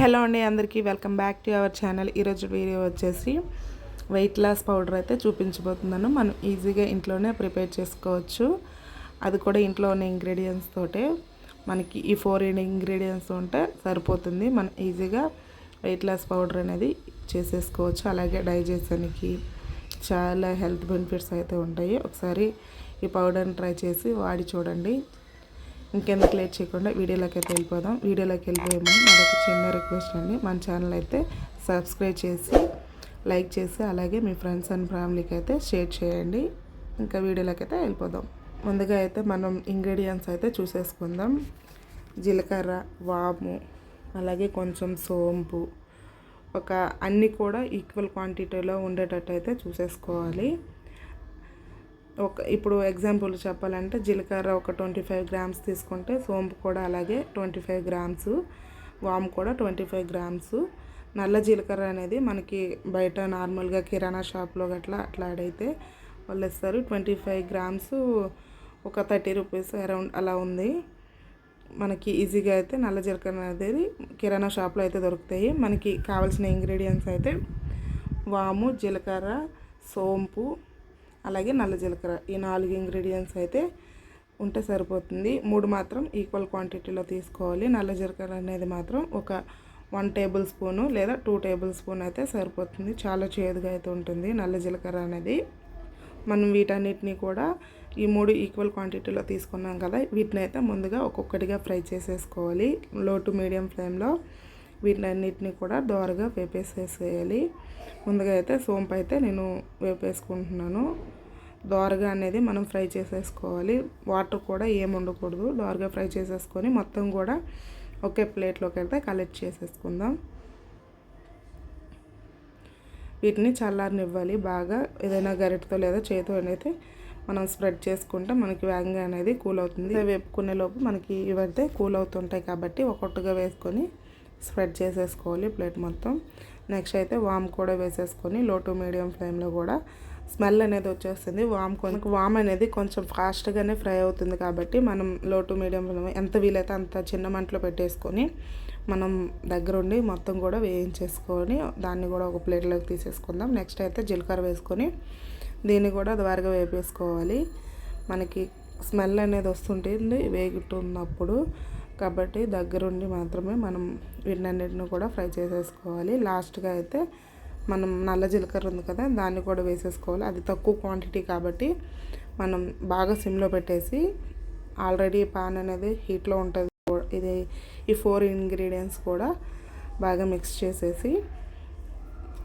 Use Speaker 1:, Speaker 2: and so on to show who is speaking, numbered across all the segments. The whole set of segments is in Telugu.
Speaker 1: హలో అండి అందరికీ welcome back to our channel. ఈరోజు వీడియో వచ్చేసి వెయిట్ లాస్ పౌడర్ అయితే చూపించబోతున్నాను. మనం ఈజీగా ఇంట్లోనే ప్రిపేర్ చేసుకోవచ్చు. అది కూడా ఇంట్లో ఉన్న ఇంగ్రీడియంట్స్ తోటే. మనకి ఈ ఫోర్ ఇంగ్రీడియంట్స్ ఉంటే సరిపోతుంది. మనం ఈజీగా వెయిట్ లాస్ పౌడర్ అనేది చేసేసుకోవచ్చు. అలాగే డైజెషన్కి చాలా హెల్త్ బెనిఫిట్స్ అయితే ఉంటాయి. ఒకసారి ఈ పౌడర్ని ట్రై చేసి వాడి చూడండి. ఇంకెందుకు లేట్ చేయకుండా వీడియోలోకి అయితే వెళ్ళిపోదాం. వీడియోలోకి వెళ్ళిపోయే ముందు నాదొక చిన్న రిక్వెస్ట్ అండి. మన ఛానల్ అయితే సబ్స్క్రైబ్ చేసి లైక్ చేసి అలాగే మీ ఫ్రెండ్స్ అండ్ ఫ్యామిలీకి అయితే షేర్ చేయండి. ఇంకా వీడియోలోకి అయితే వెళ్ళిపోదాం. ముందుగా అయితే మనం ఇంగ్రీడియంట్స్ అయితే చూసేసుకుందాం. జీలకర్ర వాము అలాగే కొంచెం సోంపు. ఒక అన్నీ కూడా ఈక్వల్ క్వాంటిటీలో ఉండేటట్టు అయితే చూసేసుకోవాలి. ఒక ఇప్పుడు ఎగ్జాంపుల్ చెప్పాలంటే జీలకర్ర ఒక ట్వంటీ ఫైవ్ గ్రామ్స్ తీసుకుంటే సోంపు కూడా అలాగే ట్వంటీ ఫైవ్ గ్రామ్స్ వాము కూడా ట్వంటీ ఫైవ్ గ్రామ్స్ నల్ల జీలకర్ర అనేది మనకి బయట నార్మల్గా కిరాణా షాప్లో గట్లా అట్లా ఆడైతే వాళ్ళు ఇస్తారు. ట్వంటీ ఫైవ్ గ్రామ్స్ ఒక థర్టీ రూపీస్ అరౌండ్ అలా ఉంది. మనకి ఈజీగా అయితే నల్ల జీలకర్ర అనేది కిరాణా షాప్లో అయితే దొరుకుతాయి. మనకి కావాల్సిన ఇంగ్రీడియంట్స్ అయితే వాము జీలకర్ర సోంపు అలాగే నల్ల జీలకర్ర ఈ నాలుగు ఇంగ్రీడియంట్స్ అయితే ఉంటే సరిపోతుంది. మూడు మాత్రం ఈక్వల్ క్వాంటిటీలో తీసుకోవాలి. నల్ల జీలకర్ర అనేది మాత్రం ఒక వన్ టేబుల్ స్పూను లేదా టూ టేబుల్ స్పూన్ అయితే సరిపోతుంది. చాలా చేదుగా అయితే ఉంటుంది నల్ల జీలకర్ర అనేది. మనం వీటన్నిటిని కూడా ఈ మూడు ఈక్వల్ క్వాంటిటీలో తీసుకున్నాం కదా వీటిని అయితే ముందుగా ఒక్కొక్కటిగా ఫ్రై చేసేసుకోవాలి. లో టు మీడియం ఫ్లేమ్లో వీటన్నిటిని కూడా దోరగా వేపేసేసేయాలి. ముందుగా అయితే సోంపు అయితే నేను వేపేసుకుంటున్నాను. దోరగా అనేది మనం ఫ్రై చేసేసుకోవాలి. వాటర్ కూడా ఏమి ఉండకూడదు. దోరగా ఫ్రై చేసేసుకొని మొత్తం కూడా ఒకే ప్లేట్లోకి అయితే కలెక్ట్ చేసేసుకుందాం. వీటిని చల్లారనివ్వాలి. బాగా ఏదైనా గరిటతో లేదా చేతితో అయితే మనం స్ప్రెడ్ చేసుకుంటే మనకి వేగంగా అనేది కూల్ అవుతుంది. వేపుకునే లోపు మనకి ఇవైతే కూల్ అవుతుంటాయి కాబట్టి ఒక్కొక్కటిగా వేసుకొని స్ప్రెడ్ చేసేసుకోవాలి ప్లేట్ మొత్తం. నెక్స్ట్ అయితే వామ్ కూడా వేసేసుకొని లో టు మీడియం ఫ్లేమ్లో కూడా స్మెల్ అనేది వచ్చేస్తుంది. వామ్ కొంచెం వామ్ అనేది కొంచెం ఫాస్ట్గానే ఫ్రై అవుతుంది కాబట్టి మనం లో టు మీడియం ఎంత వీలైతే అంత చిన్న మంటలో పెట్టేసుకొని మనం దగ్గరుండి మొత్తం కూడా వేయించేసుకొని దాన్ని కూడా ఒక ప్లేట్లోకి తీసేసుకుందాం. నెక్స్ట్ అయితే జీలకర్ర వేసుకొని దీన్ని కూడా ద్వారగా వేపేసుకోవాలి. మనకి స్మెల్ అనేది వస్తుంటుంది. వేగుతున్నప్పుడు కాబట్టి దగ్గరుండి మాత్రమే మనం వీటన్నిటిని కూడా ఫ్రై చేసేసుకోవాలి. లాస్ట్గా అయితే మనం నల్ల జీలకర్ర ఉంది కదా దాన్ని కూడా వేసేసుకోవాలి. అది తక్కువ క్వాంటిటీ కాబట్టి మనం బాగా సిమ్లో పెట్టేసి ఆల్రెడీ పాన్ అనేది హీట్లో ఉంటుంది ఇది ఈ ఫోర్ ఇంగ్రీడియంట్స్ కూడా బాగా మిక్స్ చేసేసి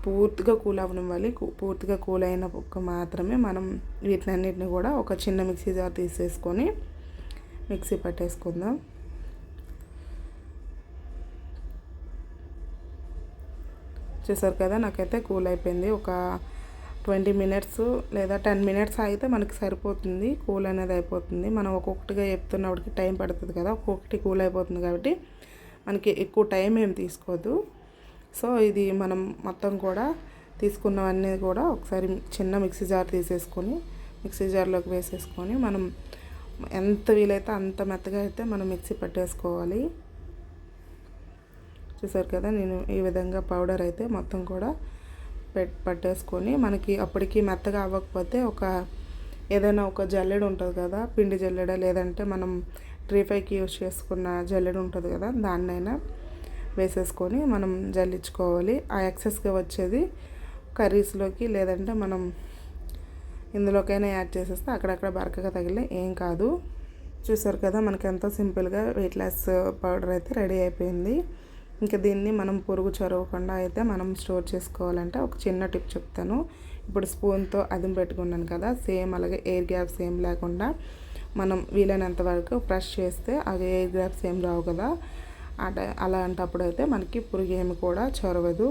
Speaker 1: పూర్తిగా కూల్ అవ్వనివ్వాలి. పూర్తిగా కూల్ అయిన మాత్రమే మనం వీటినన్నిటిని కూడా ఒక చిన్న మిక్సీ జార్ తీసేసుకొని మిక్సీ పట్టేసుకుందాం. చూసారు కదా నాకైతే కూల్ అయిపోయింది. ఒక ట్వంటీ మినిట్స్ లేదా టెన్ మినిట్స్ అయితే మనకి సరిపోతుంది. కూల్ అనేది అయిపోతుంది. మనం ఒక్కొక్కటిగా చెప్తున్నప్పటికి టైం పడుతుంది కదా. ఒక్కొక్కటి కూల్ అయిపోతుంది కాబట్టి మనకి ఎక్కువ టైం ఏం తీసుకోదు. సో ఇది మనం మొత్తం కూడా తీసుకున్నవన్నీ కూడా ఒకసారి చిన్న మిక్సీ జార్ తీసేసుకొని మిక్సీ జార్లోకి వేసేసుకొని మనం ఎంత వీలైతే అంత మెత్తగా అయితే మనం మిక్సీ పట్టేసుకోవాలి. చూసారు కదా నేను ఈ విధంగా పౌడర్ అయితే మొత్తం కూడా పెట్ పట్టేసుకొని మనకి అప్పటికి మెత్తగా అవ్వకపోతే ఒక ఏదైనా ఒక జల్లెడు ఉంటుంది కదా పిండి జల్లెడ లేదంటే మనం ట్రీఫైకి యూస్ చేసుకున్న జల్లెడ ఉంటుంది కదా దాన్నైనా వేసేసుకొని మనం జల్లించుకోవాలి. ఆ ఎక్సెస్గా వచ్చేది కర్రీస్లోకి లేదంటే మనం ఇందులోకైనా యాడ్ చేసేస్తే అక్కడక్కడ బరకగా తగిలే ఏం కాదు. చూసారు కదా మనకి ఎంతో సింపుల్గా వెయిట్ లాస్ పౌడర్ అయితే రెడీ అయిపోయింది. ఇంకా దీన్ని మనం పురుగు చొరవకుండా అయితే మనం స్టోర్ చేసుకోవాలంటే ఒక చిన్న టిప్ చెప్తాను. ఇప్పుడు స్పూన్తో అదిం పెట్టుకున్నాను కదా సేమ్ అలాగే ఎయిర్ గ్యాప్స్ ఏం లేకుండా మనం వీలైనంత వరకు బ్రష్ చేస్తే అవి ఎయిర్ గ్యాప్స్ ఏం రావు కదా. అలాంటప్పుడు అయితే మనకి పురుగు ఏమి కూడా చొరవదు.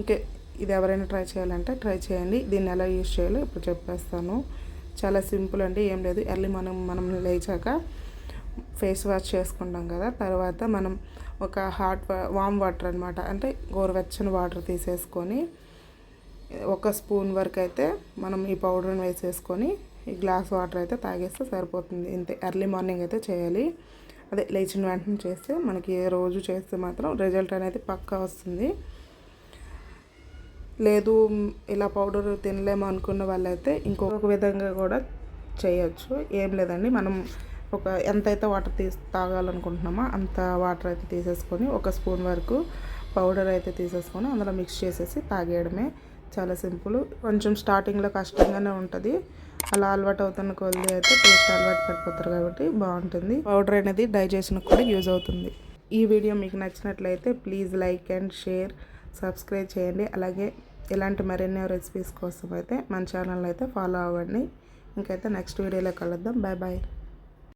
Speaker 1: ఇంకా ఇది ఎవరైనా ట్రై చేయాలంటే ట్రై చేయండి. దీన్ని ఎలా యూజ్ చేయాలో ఇప్పుడు చెప్పేస్తాను. చాలా సింపుల్ అండి ఏం లేదు. ఎర్లీ మనం మనం లేచాక ఫేస్ వాష్ చేసుకుంటాం కదా తర్వాత మనం ఒక హాట్ వామ్ వాటర్ అనమాట అంటే గోరువెచ్చని వాటర్ తీసేసుకొని ఒక స్పూన్ వరకు అయితే మనం ఈ పౌడర్ని వేసేసుకొని ఈ గ్లాస్ వాటర్ అయితే తాగేస్తే సరిపోతుంది. ఇంతే ఎర్లీ మార్నింగ్ అయితే చేయాలి. అదే లేచిన వెంటనే చేస్తే మనకి రోజు చేస్తే మాత్రం రిజల్ట్ అనేది పక్కా వస్తుంది. లేదు ఇలా పౌడర్ తినలేము అనుకున్న వాళ్ళైతే ఇంకొక విధంగా కూడా చేయొచ్చు. ఏం లేదండి మనం ఒక ఎంతైతే వాటర్ తీసి తాగాలనుకుంటున్నామో అంత వాటర్ అయితే తీసేసుకొని ఒక స్పూన్ వరకు పౌడర్ అయితే తీసేసుకొని అందులో మిక్స్ చేసేసి తాగేయడమే చాలా సింపుల్. కొంచెం స్టార్టింగ్లో కష్టంగానే ఉంటుంది. అలా అలవాటు అవుతున్న కొద్ది అయితే టేస్ట్ అలవాటు పడిపోతారు కాబట్టి బాగుంటుంది. పౌడర్ అనేది డైజెషన్కి కూడా యూజ్ అవుతుంది. ఈ వీడియో మీకు నచ్చినట్లయితే please like and share subscribe చేయండి. అలాగే ఇలాంటి మరెన్నో రెసిపీస్ కోసం అయితే మన ఛానల్ అయితే ఫాలో అవ్వండి. ఇంకైతే నెక్స్ట్ వీడియోలో కలుద్దాం. Bye bye.